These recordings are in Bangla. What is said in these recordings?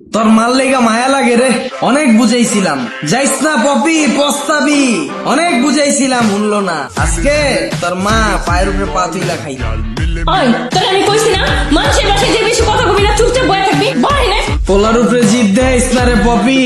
তোর মাল লেগা মায়া লাগে রে। অনেক বুঝাইছিলাম। যাইস না পপি পস্তাবি। অনেক বুঝাইছিলাম শুনলো না। আজকে তোর মা পায়ের উপরে পা তুইলা খাই তোর আমি কইছি না মানুষের বাসায় যে বেশি কথা কবি না চুপচাপ বয়ে থাকবি। বাড়ি না। পোলার উপরে পপি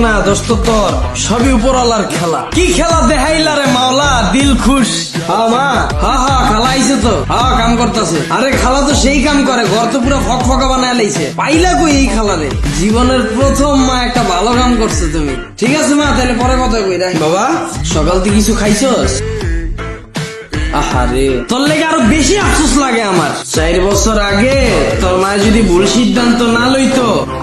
না দোস্ত তোর সবই উপরওয়ালার খেলা। কি খেলা দেখাইলা রে মাওলা দিল খুশ। হা মা। হা হা খালা আইছে তো। হা কাম করতেছে। আরে খালা তো সেই কাম করে ঘর তো পুরো ফক ফকা বানায় লাইছে। পাইলা কই এই খালা রে? জীবনের প্রথম মা একটা ভালো কাম করছে তুমি। ঠিক আছে মা তাহলে পরে কথা কই রাখ। বাবা। সকাল তুই কিছু খাইছস? আহারে। তোর লেগে আরও বেশি আফসোস লাগে আমার। চার বছর আগে তোর মা যদি ভুল সিদ্ধান্ত না লইতো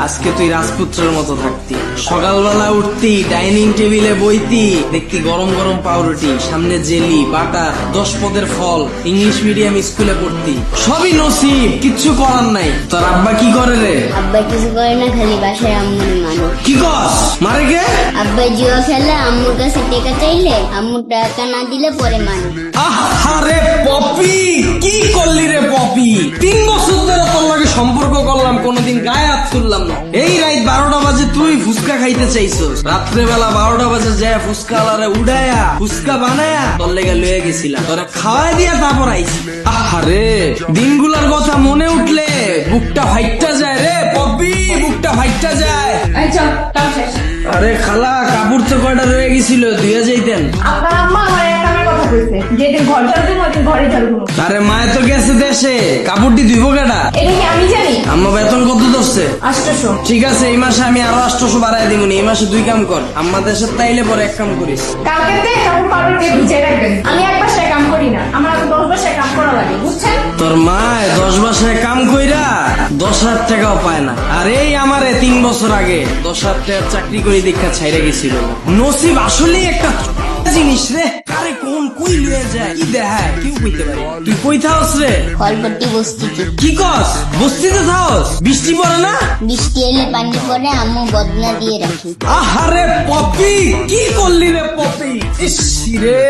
আজকে তুই রাজপুত্রের মতো থাকতি। সকালবেলা উঠতি ডাইনিং টেবিলে বইতি দেখতি গরম গরম পাউরুটি সামনে জেলি বাটার দশ পদের ফল ইংলিশ মিডিয়াম স্কুলে পড়তি। সবই নসিব কিচ্ছু করার নাই। তোর আব্বা কি করে রে? আব্বা কিছু করে না খালি বাসায় আম্মুর মানুষ। কি কস? মারে কে? আব্বা জুয়া খেলে আম্মুর কাছে টেকা চাইলে আম্মুর টাকা না দিলে পরে মানুষ। আহারে পপি কি গায়ে হাত তুললাম না। এই রাত বারোটা বাজে তুই ফুচকা খাইতে চাইছস। রাত্রে বেলা বারোটা বাজে যায় ফুচকা আলারে উড়ায়া ফুচকা বানায়া তোর লেগে লয়ে গেছিলাম। তোরা খাওয়াই দিয়া তারপর আইছি। আহারে দিনগুলার কথা মনে উঠলে বুকটা ফাইটটা যায় রে পপি বুকটা ফাইটটা যায়। আরে খালা কাপড় তো কয়টা রয়ে গেছিল ধুয়ে যাইতেন। আপনার আম্মা কইছে যেদিন ঘর ঝাড়ু দিব ঘরে ঝাড়ু দিব। আরে মায়ে তো গেছে দেশে। কাপড়টি ধুইব এটা কি আমি জানি? আম্মা বেতন কত আষ্টশো। ঠিক আছে এই মাসে আমি আরও আষ্টশো দিব এই মাসে দুই কাম কর। আম্মা দেশের তাইলে পরে এক কাম করিস। কালকে তে কাপড় পাউডার দিয়ে ভিজিয়ে রাখবেন। আমি এক বাসায় কাম করি না। আমার আগে দশ বাসায় কাম করা লাগে বুঝছেন? তোর মায় দশ বাসায় কাম কইরা দশ হাজার টাকাও পায় না। আর এই আমারে তিন বছর আগে দশ হাজার টাকার চাকরি করে দীক্ষা ছাইরে গেছিল। নসিব আসলেই একটা জিনিস রে? আরে কোন কই লয়ে যায়? কি দেখায়? কেউ কইতে পারে। তুই কই থাকস রে? ফলপট্টি বস্তিতে। কি কস? বস্তিতে থাকস বৃষ্টি পড়ে না? বৃষ্টি এলে পানি পরে আম্মু বদনা দিয়ে রাখি। আহারে পপি! কি করলি রে পপি? ইস রে।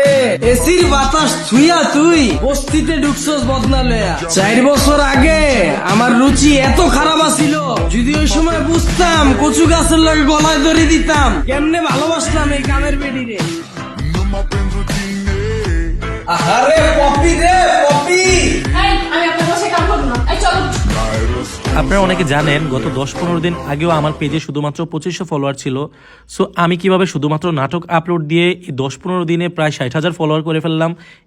এসির বাতাস থুইয়া তুই। বস্তিতে ঢুকছস বদনা লয়া। চার বছর আগে আমার রুচি এত খারাপ আছিল। যদি ওই সময় বুঝতাম কচু গাছের লাগে গলায় ধরে দিতাম কেমনে ভালোবাসতাম এই কামের বেডি রে আহারে পপি রে পপি। আমি আপনার বাসায় কাম করব না। এই চলো। আপনারা অনেকে জানেন গত দশ পনেরো দিন আগেও আমার পেজে শুধুমাত্র পঁচিশশো ফলোয়ার ছিল। সো আমি কীভাবে শুধুমাত্র নাটক আপলোড দিয়ে দশ পনেরো দিনে প্রায় ষাট হাজার ফলোয়ার করে ফেললাম